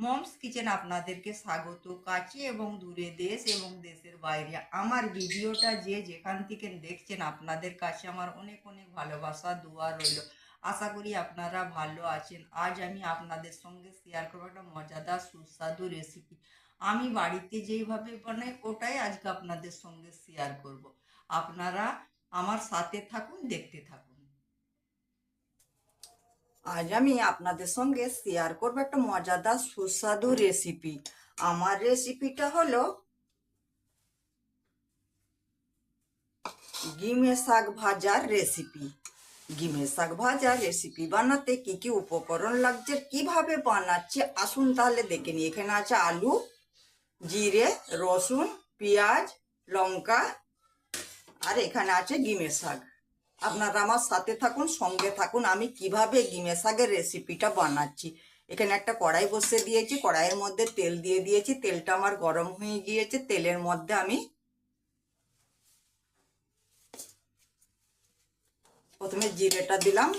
Moms kitchen আপনাদেরকে স্বাগত। কাছে এবং দূরে দেশ এবং দেশের বাইরে। আমার ভিডিওটা যে যেখান থেকে দেখছেন আপনাদের কাছে আমার অনেক অনেক ভালোবাসা, দোয়া রইল। আশা করি আপনারা ভালো আছেন। আজ আমি আপনাদের সঙ্গে শেয়ার করব একটা মজাদার, সুস্বাদু রেসিপি আমি বাড়িতে যেইভাবে বানাই, ওটাই আজকে আপনাদের সঙ্গে শেয়ার করব। আপনারা আমার সাথে থাকুন, দেখতে থাকুন। আজ আমি আপনাদের সঙ্গে শেয়ার করব একটা মজাদার সুস্বাদু রেসিপি আমার রেসিপিটা হলো গিমে শাক ভাজার রেসিপি গিমে শাক ভাজার রেসিপি বানাতে কি কি উপকরণ লাগছে, কীভাবে বানাচ্ছে, আসুন তাহলে দেখে নিই। এখানে আছে আলু, জিরে, রসুন, পেঁয়াজ, লঙ্কা, আর এখানে আছে গিমে শাক। আপনারা আমার সাথে থাকুন, সঙ্গে থাকুন, আমি কীভাবে গিমে শাকের রেসিপিটা বানাচ্ছি। এখানে একটা কড়াই বসে দিয়েছি, কড়াইয়ের মধ্যে তেল দিয়ে দিয়েছি, তেলটা আমার গরম হয়ে গিয়েছে, তেলের মধ্যে আমি প্রথমে জিরেটা দিলাম।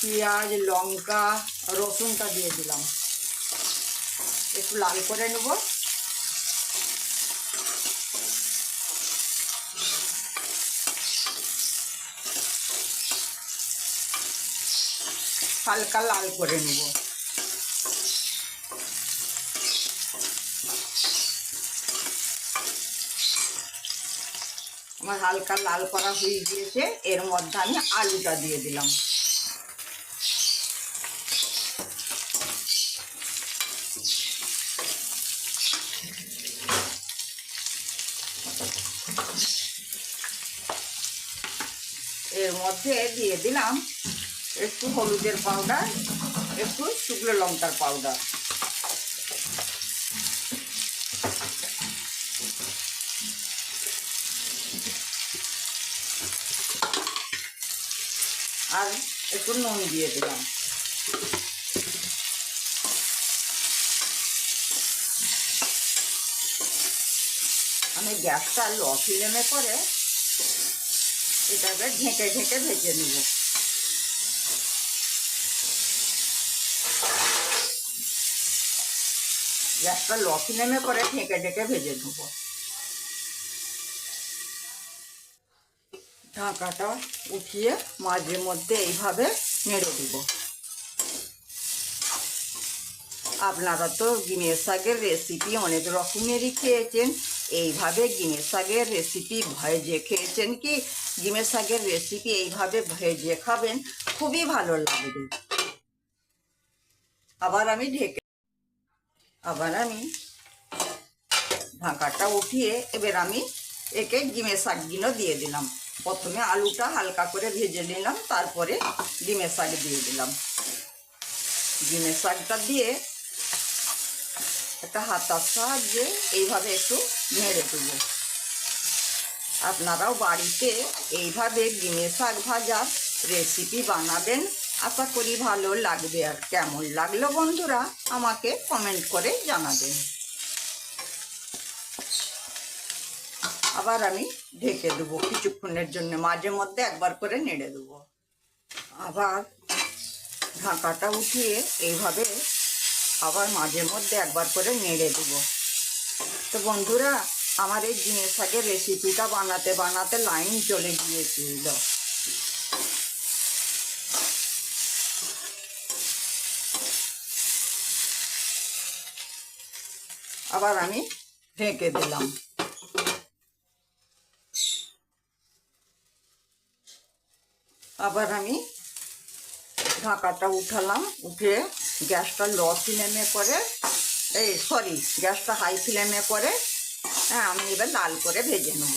পেঁয়াজ, লঙ্কা, রসুনটা দিয়ে দিলাম। একটু লাল করে নেব। হালকা লাল করে নেব। আমার হালকা লাল করা হয়ে গিয়েছে, এর মধ্যে আমি আলুটা দিয়ে দিলাম। এর মধ্যে দিয়ে দিলাম একটু হলুদের পাউডার একটু শুকনো লঙ্কার পাউডার আর একটু নুন দিয়ে দিলাম। আমি গ্যাসটা লো ফ্লেমে করে এটাকে ঢেকে ঢেকে ভেজে নেব। গ্যাসটা লো নেমে করে ঢেকে ঢেকে ভেজে নেব। ঢাকাটা উঠিয়ে মাঝে মধ্যে এইভাবে নেড়ে দেব। আপনারা তো গিমের শাকের রেসিপি অনেক রকমেরই খেয়েছেন। এইভাবে গিমের শাকের রেসিপি ভেজে খেয়েছেন কি? গিমের শাকের রেসিপি এইভাবে ভেজে খাবেন, খুবই ভালো লাগবে। আবার আমি ঢেকে আবার আমি ঢাকাটা উঠিয়ে এবার আমি একে ডিমের শাকগুলো দিয়ে দিলাম। প্রথমে আলুটা হালকা করে ভেজে নিলাম, তারপরে ডিমের শাক দিয়ে দিলাম। ডিমের শাকটা দিয়ে একটা হাতার সাহায্যে এইভাবে একটু নেড়ে দেব। আপনারাও বাড়িতে এইভাবে ডিমের শাক ভাজার রেসিপি বানাবেন। আশা করি ভালো লাগবে আর কেমন লাগল বন্ধুরা আমাকে কমেন্ট করে জানাবেন আবার আমি ঢেকে দেবো, কিছুক্ষণের জন্য মাঝে মধ্যে একবার করে নেড়ে দেবো। আবার ঢাকাটা উঠিয়ে এইভাবে আবার মাঝে মধ্যে একবার করে নেড়ে দেবো। তো বন্ধুরা, আমার এই জিনিস শাকের রেসিপিটা বানাতে বানাতে লাইন চলে গিয়েছিল। আবার আমি ঢেকে দিলাম। আবার আমি ঢাকাটা উঠালাম, উঠে গ্যাসটা লো ফ্লেমে করে, এই সরি, গ্যাসটা হাই ফ্লেমে করে হ্যাঁ আমি এবার লাল করে ভেজে নেব।